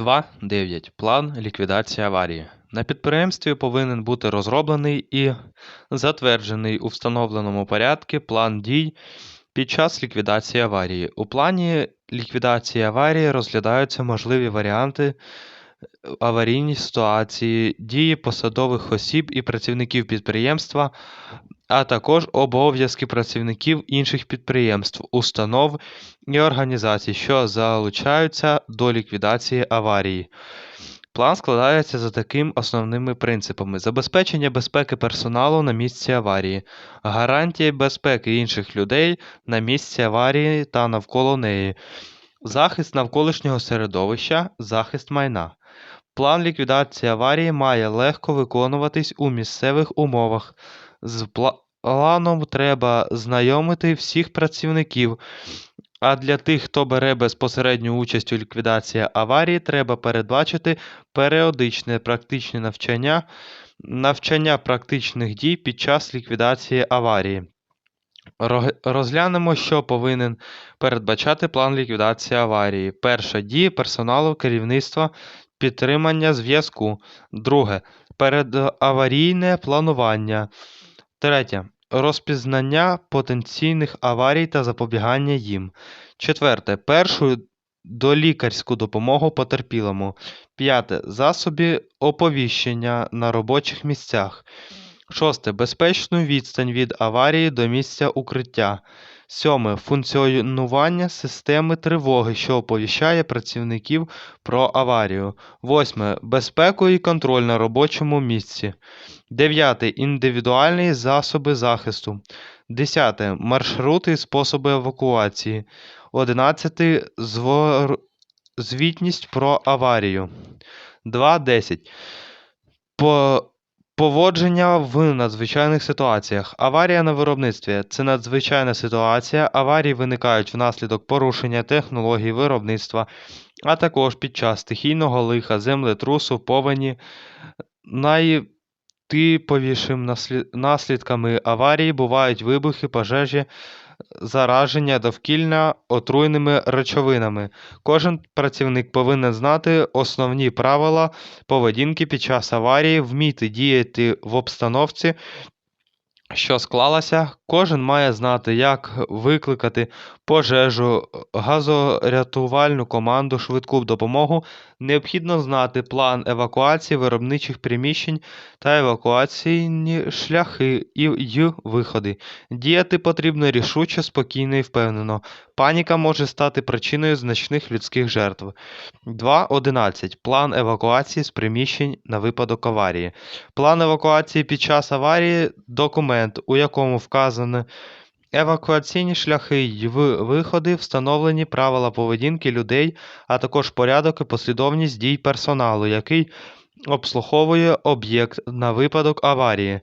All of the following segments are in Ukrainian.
2.9. План ліквідації аварії. На підприємстві повинен бути розроблений і затверджений у встановленому порядку план дій під час ліквідації аварії. У плані ліквідації аварії розглядаються можливі варіанти аварійні ситуації, дії посадових осіб і працівників підприємства, а також обов'язки працівників інших підприємств, установ і організацій, що залучаються до ліквідації аварії. План складається за такими основними принципами: забезпечення безпеки персоналу на місці аварії, гарантія безпеки інших людей на місці аварії та навколо неї, захист навколишнього середовища, захист майна. План ліквідації аварії має легко виконуватись у місцевих умовах. З планом треба знайомити всіх працівників. А для тих, хто бере безпосередню участь у ліквідації аварії, треба передбачити періодичне практичне навчання, навчання практичних дій під час ліквідації аварії. Розглянемо, що повинен передбачати план ліквідації аварії. Перше дії персоналу керівництва, підтримання зв'язку. Друге передаварійне планування. Третє розпізнання потенційних аварій та запобігання їм. Четверте першу долікарську допомогу потерпілому. П'яте засоби оповіщення на робочих місцях. Шосте. Безпечну відстань від аварії до місця укриття. Сьоме. Функціонування системи тривоги, що оповіщає працівників про аварію. Восьме. Безпеку і контроль на робочому місці. Дев'яте. Індивідуальні засоби захисту. Десяте. Маршрути і способи евакуації. Одинадцяте. Звор... Звітність про аварію. 2.10. По... Поводження в надзвичайних ситуаціях. Аварія на виробництві це надзвичайна ситуація. Аварії виникають внаслідок порушення технологій виробництва, а також під час стихійного лиха, землетрусу, повені. Найтиповішим наслідками аварії бувають вибухи, пожежі, зараження довкілля отруйними речовинами. Кожен працівник повинен знати основні правила поведінки під час аварії, вміти діяти в обстановці, що склалася. Кожен має знати, як викликати пожежу, газорятувальну команду, швидку допомогу. Необхідно знати план евакуації виробничих приміщень та евакуаційні шляхи і й виходи. Діяти потрібно рішуче, спокійно і впевнено. Паніка може стати причиною значних людських жертв. 2.11. План евакуації з приміщень на випадок аварії. План евакуації під час аварії документ, у якому вказано евакуаційні шляхи й виходи, встановлені правила поведінки людей, а також порядок і послідовність дій персоналу, який обслуговує об'єкт на випадок аварії.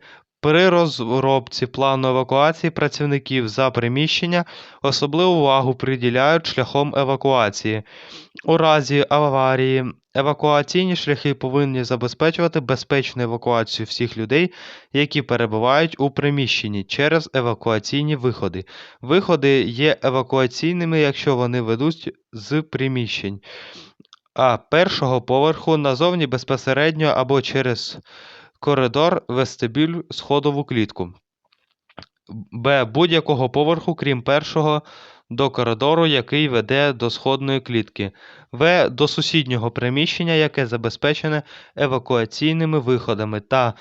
При розробці плану евакуації працівників за приміщення особливу увагу приділяють шляхом евакуації. У разі аварії евакуаційні шляхи повинні забезпечувати безпечну евакуацію всіх людей, які перебувають у приміщенні через евакуаційні виходи. Виходи є евакуаційними, якщо вони ведуть з приміщень а першого поверху назовні безпосередньо або через коридор, вестибюль, сходову клітку. Б. Будь-якого поверху, крім першого, до коридору, який веде до сходної клітки. В. До сусіднього приміщення, яке забезпечене евакуаційними виходами та,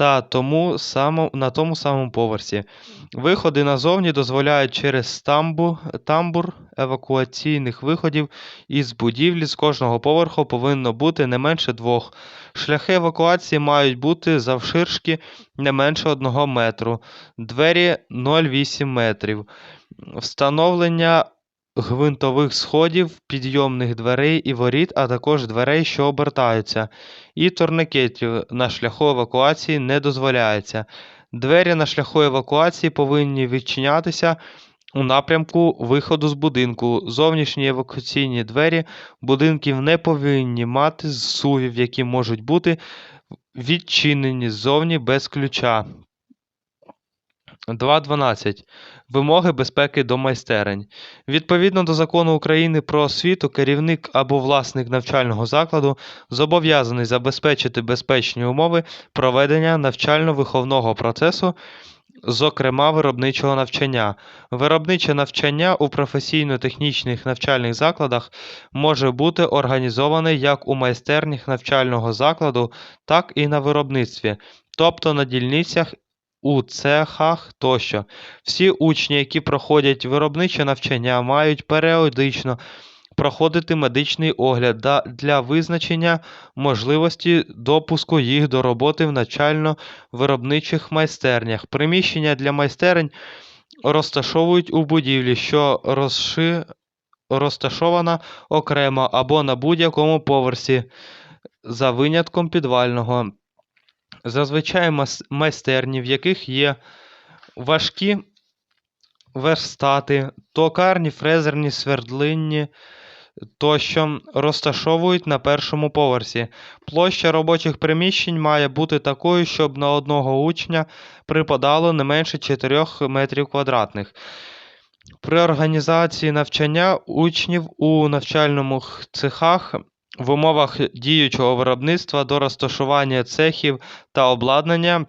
та тому само, на тому самому поверсі. Виходи назовні дозволяють через тамбу, тамбур евакуаційних виходів із будівлі з кожного поверху повинно бути не менше двох. Шляхи евакуації мають бути завширшки не менше 1 метру, двері 0,8 метрів. Встановлення гвинтових сходів, підйомних дверей і воріт, а також дверей, що обертаються, і турникетів на шляху евакуації не дозволяється. Двері на шляху евакуації повинні відчинятися у напрямку виходу з будинку. Зовнішні евакуаційні двері будинків не повинні мати зсувів, які можуть бути відчинені ззовні без ключа. 2.12. Вимоги безпеки до майстерень. Відповідно до Закону України про освіту, керівник або власник навчального закладу зобов'язаний забезпечити безпечні умови проведення навчально-виховного процесу, зокрема виробничого навчання. Виробниче навчання у професійно-технічних навчальних закладах може бути організоване як у майстернях навчального закладу, так і на виробництві, тобто на дільницях у цехах тощо. Всі учні, які проходять виробниче навчання, мають періодично проходити медичний огляд для визначення можливості допуску їх до роботи в навчально-виробничих майстернях. Приміщення для майстерень розташовують у будівлі, що розши... розташована окремо або на будь-якому поверсі, за винятком підвального. Зазвичай майстерні, в яких є важкі верстати, токарні, фрезерні, свердлинні тощо розташовують на першому поверсі. Площа робочих приміщень має бути такою, щоб на одного учня припадало не менше 4 метрів квадратних. При організації навчання учнів у навчальному цехах в умовах діючого виробництва до розташування цехів та обладнання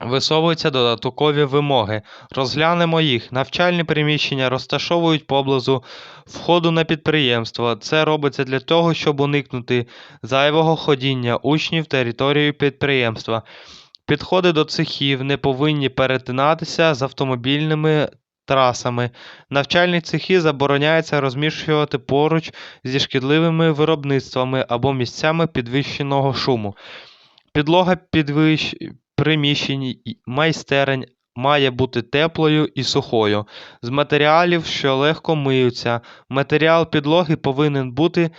висовуються додаткові вимоги. Розглянемо їх. Навчальні приміщення розташовують поблизу входу на підприємство. Це робиться для того, щоб уникнути зайвого ходіння учнів територією підприємства. Підходи до цехів не повинні перетинатися з автомобільними трасами. Навчальні цехи забороняється розміщувати поруч зі шкідливими виробництвами або місцями підвищеного шуму. Підлога підвищ... приміщень майстерень має бути теплою і сухою, з матеріалів, що легко миються. Матеріал підлоги повинен бути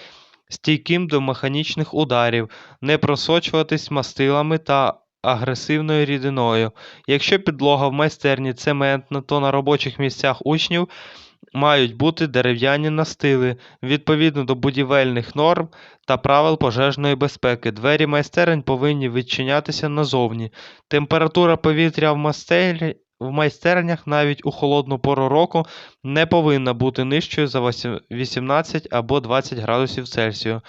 стійким до механічних ударів, не просочуватись мастилами та агресивною рідиною. Якщо підлога в майстерні цементна, то на робочих місцях учнів мають бути дерев'яні настили відповідно до будівельних норм та правил пожежної безпеки. Двері майстерень повинні відчинятися назовні. Температура повітря в майстері- в майстернях навіть у холодну пору року не повинна бути нижчою за 18 або 20 градусів Цельсію.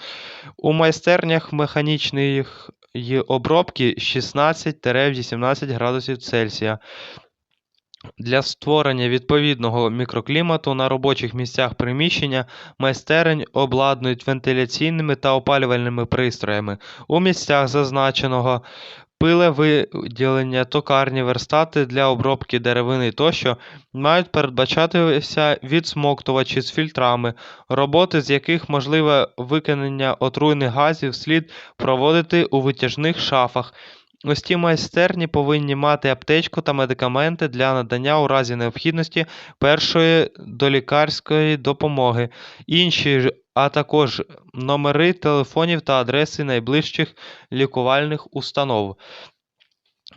У майстернях механічної обробки 16-18 градусів Цельсія. Для створення відповідного мікроклімату на робочих місцях приміщення майстерень обладнують вентиляційними та опалювальними пристроями. У місцях зазначеного пилевиділення, токарні, верстати для обробки деревини тощо мають передбачатися відсмоктувачі з фільтрами, роботи з яких можливе викидання отруйних газів слід проводити у витяжних шафах. Ось ті майстерні повинні мати аптечку та медикаменти для надання у разі необхідності першої долікарської допомоги, інші а також номери телефонів та адреси найближчих лікувальних установ.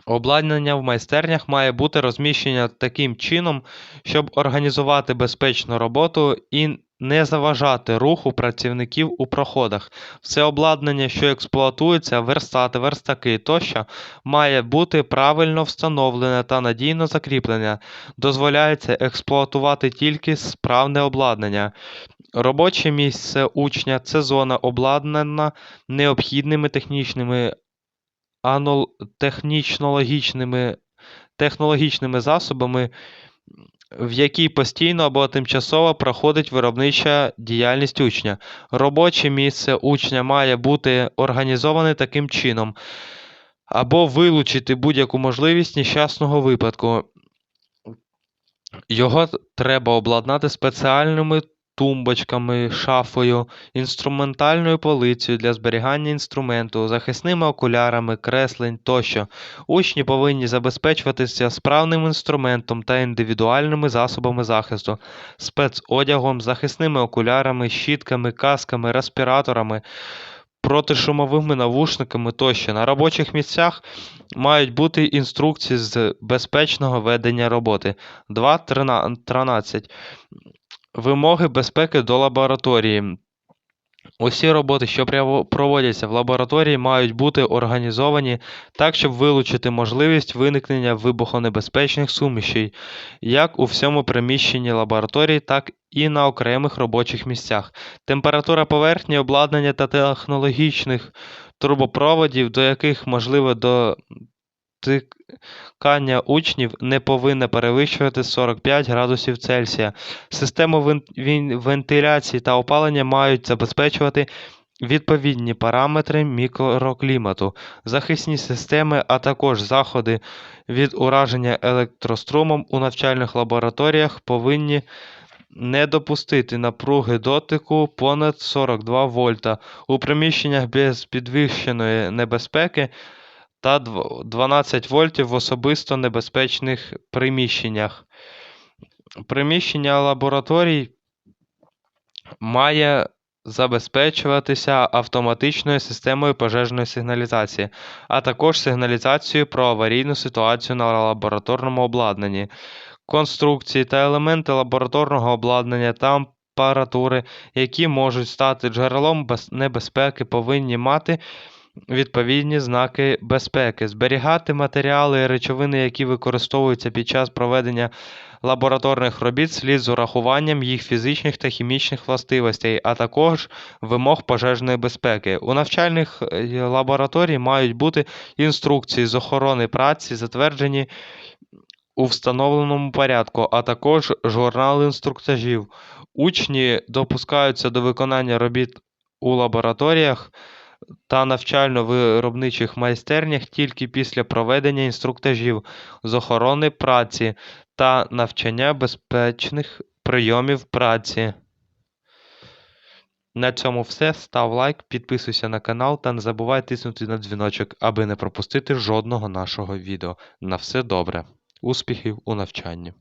Обладнання в майстернях має бути розміщення таким чином, щоб організувати безпечну роботу і не заважати руху працівників у проходах. Все обладнання, що експлуатується, верстати, верстаки тощо, має бути правильно встановлене та надійно закріплене. Дозволяється експлуатувати тільки справне обладнання. Робоче місце учня це зона обладнана необхідними технічними технічнологічними... технологічними засобами, в якій постійно або тимчасово проходить виробнича діяльність учня. Робоче місце учня має бути організоване таким чином, або вилучити будь-яку можливість нещасного випадку. Його треба обладнати спеціальними тумбочками, шафою, інструментальною полицею для зберігання інструменту, захисними окулярами, креслень тощо. Учні повинні забезпечуватися справним інструментом та індивідуальними засобами захисту, спецодягом, захисними окулярами, щітками, касками, респіраторами. Протишумовими навушниками тощо. На робочих місцях мають бути інструкції з безпечного ведення роботи. 2.13. Вимоги безпеки до лабораторії. Усі роботи, що проводяться в лабораторії, мають бути організовані так, щоб вилучити можливість виникнення вибухонебезпечних сумішей як у всьому приміщенні лабораторії, так і на окремих робочих місцях. Температура поверхні, обладнання та технологічних трубопроводів, до яких можливе дотикання учнів, не повинна перевищувати 45 градусів Цельсія. Систему вентиляції та опалення мають забезпечувати відповідні параметри мікроклімату, захисні системи, а також заходи від ураження електрострумом у навчальних лабораторіях повинні не допустити напруги дотику понад 42 вольта у приміщеннях без підвищеної небезпеки та 12 вольтів в особисто небезпечних приміщеннях. Приміщення лабораторій має забезпечуватися автоматичною системою пожежної сигналізації, а також сигналізацією про аварійну ситуацію на лабораторному обладнанні. Конструкції та елементи лабораторного обладнання та апаратури, які можуть стати джерелом небезпеки, повинні мати відповідні знаки безпеки, зберігати матеріали і речовини, які використовуються під час проведення лабораторних робіт слід з урахуванням їх фізичних та хімічних властивостей, а також вимог пожежної безпеки. У навчальних е, лабораторій мають бути інструкції з охорони праці, затверджені у встановленому порядку, а також журнал інструктажів. Учні допускаються до виконання робіт у лабораторіях та навчально-виробничих майстернях тільки після проведення інструктажів з охорони праці та навчання безпечних прийомів праці. На цьому все. Став лайк, підписуйся на канал та не забувай тиснути на дзвіночок, аби не пропустити жодного нашого відео. На все добре. Успіхів у навчанні!